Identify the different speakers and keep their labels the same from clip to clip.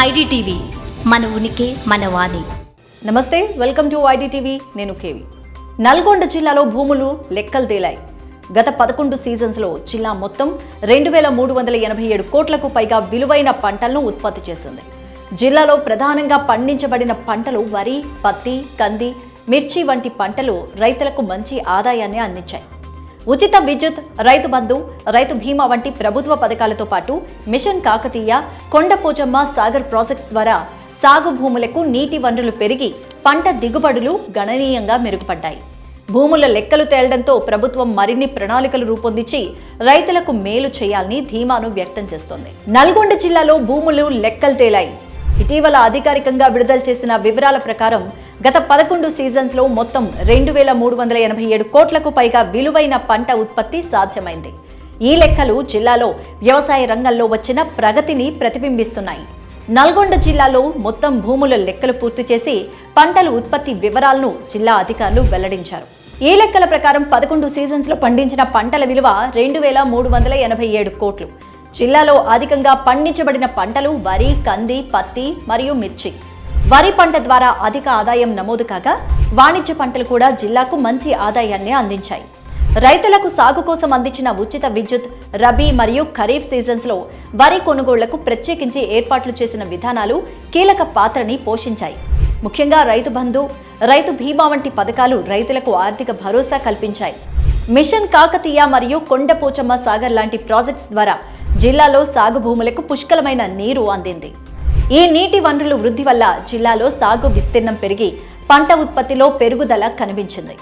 Speaker 1: IDTV మన ఉనికి మన వాణి.
Speaker 2: నమస్తే వెల్కమ్ టు ఐడిటీవీ నేను కేవి. నల్గొండ జిల్లాలో భూములు లెక్కలు తేలాయి. గత పదకొండు సీజన్స్లో జిల్లా మొత్తం రెండు వేల మూడు వందల ఎనభై ఏడు కోట్లకు పైగా విలువైన పంటలను ఉత్పత్తి చేసింది. జిల్లాలో ప్రధానంగా పండించబడిన పంటలు వరి పత్తి కంది మిర్చి వంటి పంటలు రైతులకు మంచి ఆదాయాన్ని అందించాయి. ఉచిత విద్యుత్ రైతు బంధు రైతు బీమా వంటి ప్రభుత్వ పథకాలతో పాటు మిషన్ కాకతీయ కొండ పోచమ్మ సాగర్ ప్రాజెక్ట్స్ ద్వారా సాగు భూములకు నీటి వనరులు పెరిగి పంట దిగుబడులు గణనీయంగా మెరుగుపడ్డాయి. భూముల లెక్కలు తేలడంతో ప్రభుత్వం మరిన్ని ప్రణాళికలు రూపొందించి రైతులకు మేలు చేయాలని ధీమాను వ్యక్తం చేస్తోంది. నల్గొండ జిల్లాలో భూములు లెక్కలు తేలాయి. ఇటీవల అధికారికంగా విడుదల చేసిన వివరాల ప్రకారం గత పదకొండు సీజన్స్లో మొత్తం రెండు వేల మూడు వందల ఎనభై ఏడు కోట్లకు పైగా విలువైన పంట ఉత్పత్తి సాధ్యమైంది. ఈ లెక్కలు జిల్లాలో వ్యవసాయ రంగంలో వచ్చిన ప్రగతిని ప్రతిబింబిస్తున్నాయి. నల్గొండ జిల్లాలో మొత్తం భూముల లెక్కలు పూర్తి చేసి పంటల ఉత్పత్తి వివరాలను జిల్లా అధికారులు వెల్లడించారు. ఈ లెక్కల ప్రకారం పదకొండు సీజన్స్లో పండించిన పంటల విలువ రెండు వేల మూడు వందల ఎనభై ఏడు కోట్లు. జిల్లాలో అధికంగా పండించబడిన పంటలు వరి కంది పత్తి మరియు మిర్చి. వరి పంట ద్వారా అధిక ఆదాయం నమోదు కాగా వాణిజ్య పంటలు కూడా జిల్లాకు మంచి ఆదాయాన్ని అందించాయి. రైతులకు సాగు కోసం అందించిన ఉచిత విద్యుత్ రబీ మరియు ఖరీఫ్ సీజన్స్లో వరి కొనుగోళ్ళకు ప్రత్యేకించి ఏర్పాట్లు చేసిన విధానాలు కీలక పాత్రని పోషించాయి. ముఖ్యంగా రైతు బంధు రైతు బీమా వంటి పథకాలు రైతులకు ఆర్థిక భరోసా కల్పించాయి. మిషన్ కాకతీయ మరియు కొండపోచమ్మ సాగర్ లాంటి ప్రాజెక్ట్స్ ద్వారా జిల్లాలో సాగు భూములకు పుష్కలమైన నీరు అందింది. ఈ నీటి వనరుల వృద్ధి వల్ల జిల్లాలో సాగు విస్తీర్ణం పెరిగి పంట ఉత్పత్తిలో పెరుగుదల కనిపించింది.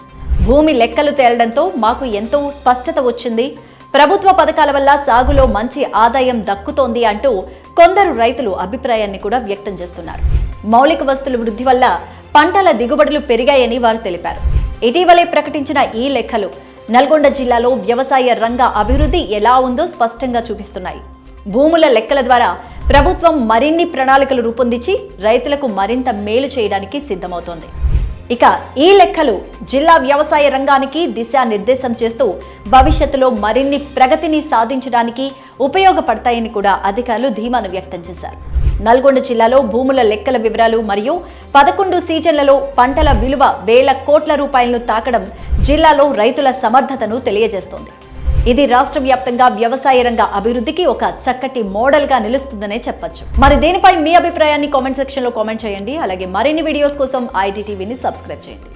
Speaker 2: భూమి లెక్కలు తేలడంతో మాకు ఎంతో స్పష్టత వచ్చింది. ప్రభుత్వ పథకాల వల్ల సాగులో మంచి ఆదాయం దక్కుతోంది అంటూ కొందరు రైతులు అభిప్రాయాన్ని కూడా వ్యక్తం చేస్తున్నారు. మౌలిక వస్తువుల వృద్ధి వల్ల పంటల దిగుబడులు పెరిగాయని వారు తెలిపారు. ఇటీవలే ప్రకటించిన ఈ లెక్కలు నల్గొండ జిల్లాలో వ్యవసాయ రంగ అభివృద్ధి ఎలా ఉందో స్పష్టంగా చూపిస్తున్నాయి. భూముల లెక్కల ద్వారా ప్రభుత్వం మరిన్ని ప్రణాళికలు రూపొందించి రైతులకు మరింత మేలు చేయడానికి సిద్ధమవుతోంది. ఇక ఈ లెక్కలు జిల్లా వ్యవసాయ రంగానికి దిశానిర్దేశం చేస్తూ భవిష్యత్తులో మరిన్ని ప్రగతిని సాధించడానికి ఉపయోగపడతాయని కూడా అధికారులు ధీమాను వ్యక్తం చేశారు. నల్గొండ జిల్లాలో భూముల లెక్కల వివరాలు మరియు పదకొండు సీజన్లలో పంటల విలువ వేల కోట్ల రూపాయలను తాకడం జిల్లాలో రైతుల సమర్థతను తెలియజేస్తోంది. ఇది రాష్ట్ర వ్యాప్తంగా వ్యవసాయ రంగ అభివృద్ధికి ఒక చక్కటి మోడల్గా నిలుస్తుందనే చెప్పొచ్చు. మరి దీనిపై మీ అభిప్రాయాన్ని కామెంట్ సెక్షన్లో కామెంట్ చేయండి. అలాగే మరిన్ని వీడియోస్ కోసం ఐటీ టీవీని సబ్స్క్రైబ్ చేయండి.